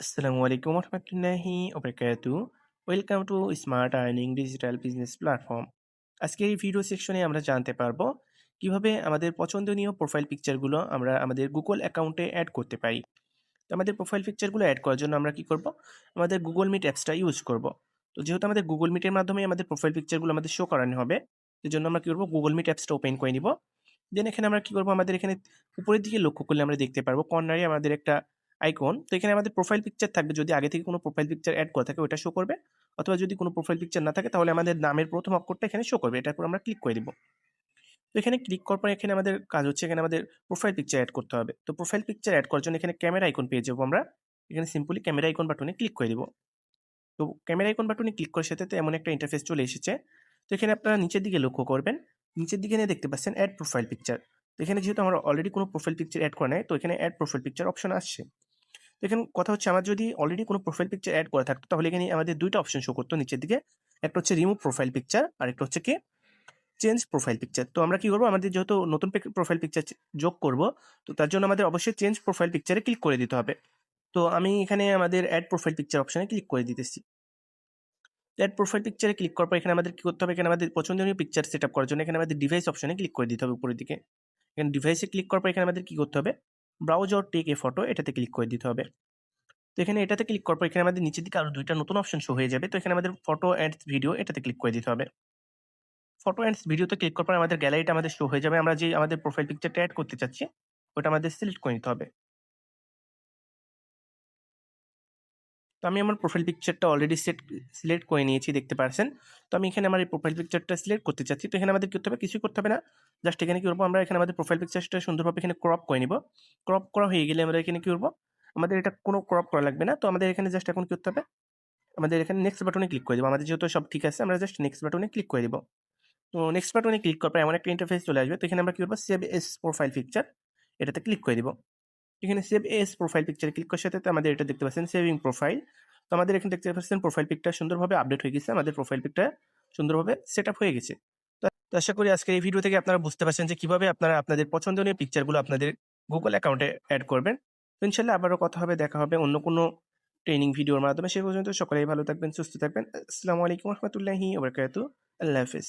আসসালামু আলাইকুম রহমতুল্লাহি ওবরাকাতু। Welcome to smart earning digital business platform. আজকের এই ভিডিও সেকশনে আমরা জানতে পারব কীভাবে আমাদের পছন্দনীয় প্রোফাইল পিকচারগুলো আমরা আমাদের গুগল অ্যাকাউন্টে অ্যাড করতে পারি। তো আমাদের প্রোফাইল পিকচারগুলো অ্যাড করার জন্য আমরা কি করব? আমাদের গুগল মিট অ্যাপসটা ইউজ করব। তো যেহেতু আমাদের গুগল মিটের মাধ্যমে আমাদের প্রোফাইল পিকচারগুলো আমাদের শো করানো হবে জন্য আমরা কী করব? গুগল মিট অ্যাপসটা ওপেন করে নিব। দেন এখানে আমরা কী করব? আমাদের এখানে উপরের দিকে লক্ষ্য করলে আমরা দেখতে পারব কর্নারে আমাদের একটা আইকন তো এখানে আমাদের প্রোফাইল পিকচার থাকবে। যদি আগে থেকে কোনো প্রোফাইল পিকচার অ্যাড করা থাকে ওটা শো করবে। অথবা যদি কোনো প্রোফাইল পিকচার না থাকে, তাহলে আমাদের নামের প্রথম অক্ষরটা এখানে শো করবে। এটার উপর আমরা ক্লিক করে দিব। তো এখানে ক্লিক করার পর এখানে আমাদের কাজ হচ্ছে, এখানে আমাদের প্রোফাইল পিকচার অ্যাড করতে হবে। তো প্রোফাইল পিকচার অ্যাড করার জন্য এখানে ক্যামেরা আইকন পেয়ে যাব আমরা। এখানে সিম্পলি ক্যামেরা আইকন বাটনে ক্লিক করে দিব। তো ক্যামেরা আইকন বাটনে ক্লিক করার সাথে তো এমন একটা ইন্টারফেস চলে এসেছে। তো এখানে আপনারা নিচের দিকে লক্ষ্য করবেন। নিচের দিকে নিয়ে দেখতে পাচ্ছেন অ্যাড প্রোফাইল পিকচার তো এখানে যেহেতু আমরা অলরেডি কোনো প্রোফাইল পিকচার অ্যাড করা নাই, তো এখানে অ্যাড প্রোফাইল পিকচার অপশন আসছে। এখানে কথা হচ্ছে আমার যদি অলরেডি কোনো প্রোফাইল পিকচার অ্যাড করা থাকতো, তাহলে এখানে আমাদের দুইটা অপশন শো করতো নিচের দিকে। একটা হচ্ছে রিমুভ প্রোফাইল পিকচার আর একটা হচ্ছে কি? চেঞ্জ প্রোফাইল পিকচার তো আমরা কি করব? আমাদের যেহেতু নতুন প্রোফাইল পিকচার যোগ করব, তো তার জন্য আমাদের অবশ্যই চেঞ্জ প্রোফাইল পিকচারে ক্লিক করে দিতে হবে। তো আমি এখানে আমাদের অ্যাড প্রোফাইল পিকচার অপশনে ক্লিক করে দিতেছি। অ্যাড প্রোফাইল পিকচারে ক্লিক করার পর এখানে আমাদের কি করতে হবে? এখানে আমাদের পছন্দনীয় পিকচার সেট আপ করার জন্য এখানে আমাদের ডিভাইস অপশনে ক্লিক করে দিতে হবে উপরের দিকে। এখানে ডিভাইসে ক্লিক করার পর এখানে আমাদের কি করতে হবে? Browse or take a photo এটাতে ক্লিক করে দিতে হবে। তো এখানে এটাতে ক্লিক করার পর এখানে আমাদের নিচের দিকে আরও দুইটা নতুন অপশন শো হয়ে যাবে। তো এখানে আমাদের ফটো অ্যান্ড ভিডিও এটাতে ক্লিক করে দিতে হবে। ফটো অ্যান্ড ভিডিওতে ক্লিক করার পর আমাদের গ্যালারিটা আমাদের শো হয়ে যাবে। আমরা যে আমাদের প্রোফাইল পিকচারটা অ্যাড করতে চাচ্ছি, ওটা আমাদের সিলেক্ট করে নিতে হবে। তো আমি আমার প্রোফাইল পিকচারটা অলরেডি সেট সিলেক্ট করে নিয়েছি, দেখতে পারছেন? তো আমি এখানে আমার এই প্রোফাইল পিকচারটা সিলেক্ট করতে চাচ্ছি। তো এখানে আমাদের করতে হবে? কিছুই করতে হবে না। জাস্ট এখানে কি করব? আমরা এখানে আমাদের প্রোফাইল পিকচারটা সুন্দরভাবে এখানে ক্রপ করে নিব। ক্রপ করা হয়ে গেলে আমরা এখানে কী করব? আমাদের এটা কোনো ক্রপ করা লাগবে না। তো আমাদের এখানে জাস্ট এখন কি করতে হবে? আমাদের এখানে নেক্সট বাটনে ক্লিক করে দেবো। আমাদের যেহেতু সব ঠিক আছে, আমরা জাস্ট নেক্সট বাটনে ক্লিক করে দেবো। তো নেক্সট বাটনে ক্লিক করার পর এমন একটা ইন্টারফেস চলে আসবে। তো এখানে আমরা কী করব? সেভ এস প্রোফাইল পিকচার এটাতে ক্লিক করে দিব। এখানে save as profile picture click করার সাথে আমাদের এটা দেখতে পাচ্ছেন সেভিং প্রোফাইল তো আমাদের এখানে দেখতে পাচ্ছেন প্রোফাইল পিকটা সুন্দরভাবে আপডেট হয়ে গেছে, আমাদের প্রোফাইল পিকটা সুন্দরভাবে সেট হয়ে গেছে। তো আশা করি আজকের এই ভিডিও থেকে আপনারা বুঝতে পারছেন যে কীভাবে আপনারা আপনাদের পছন্দনীয় পিকচারগুলো আপনাদের গুগল অ্যাকাউন্টে অ্যাড করবেন। তো ইনশাল্লাহ আবারও কথা হবে, দেখা হবে অন্য কোনো ট্রেনিং ভিডিওর মাধ্যমে। সে পর্যন্ত সকলেই ভালো থাকবেন, সুস্থ থাকবেন। আসসালামু আলাইকুম রহমতুল্লাহি ওবরকাতু আল্লাহ হাফিজ।